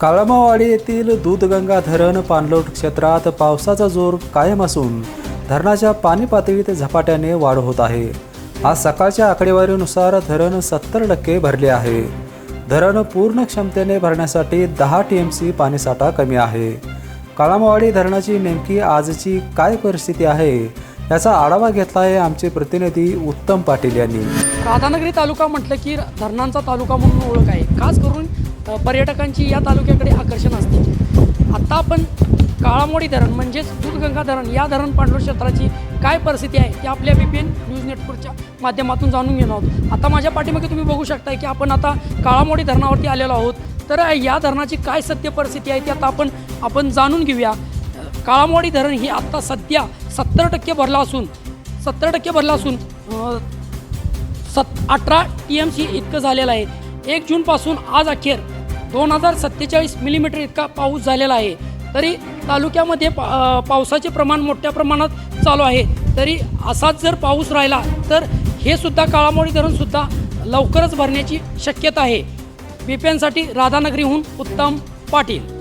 काळमावाडी येथील दूधगंगा धरण पाणलोट क्षेत्रात पावसाचा जोर कायम असून धरणाच्या पाणी पातळीत झपाट्याने वाढ होत आहे. आज सकाळच्या आकडेवारीनुसार धरण सत्तर टक्के भरले आहे. धरण पूर्ण क्षमतेने भरण्यासाठी दहा टी एम सी पाणीसाठा कमी आहे. काळामावाडी धरणाची नेमकी आजची काय परिस्थिती आहे? याचा आढावा घेतला आहे आमचे प्रतिनिधी उत्तम पाटील यांनी. राधानगरी तालुका म्हटलं की धरणांचा तालुका म्हणून ओळख आहे. खास करून पर्यटकांची या तालुक्याकडे आकर्षण असते. आत्ता आपण काळामोडी धरण म्हणजेच दूधगंगा धरण या धरण पांढर क्षेत्राची काय परिस्थिती आहे ती आपल्या बी पी एन न्यूज नेटवर्कच्या माध्यमातून जाणून घेणार आहोत. आता माझ्या पाठीमागे तुम्ही बघू शकताय की आपण आता काळामोडी धरणावरती आलेलो आहोत. तर या धरणाची काय सत्य परिस्थिती आहे ती आता आपण आपण जाणून घेऊया. काळामोडी धरण ही आत्ता सध्या सत्तर टक्के भरला असून सत्तर टक्के भरला असून सत अठरा टी एम सी इतकं झालेलं आहे. एक जूनपासून आज अखेर दोन हजार सत्तेचाळीस मिलीमीटर इतका पाऊस झालेला आहे. तरी तालुक्यामध्ये पा पावसाचे प्रमाण मोठ्या प्रमाणात चालू आहे. तरी असाच जर पाऊस राहिला तर हे सुद्धा काळामोडी धरणसुद्धा लवकरच भरण्याची शक्यता आहे. बी राधानगरीहून उत्तम पाटील.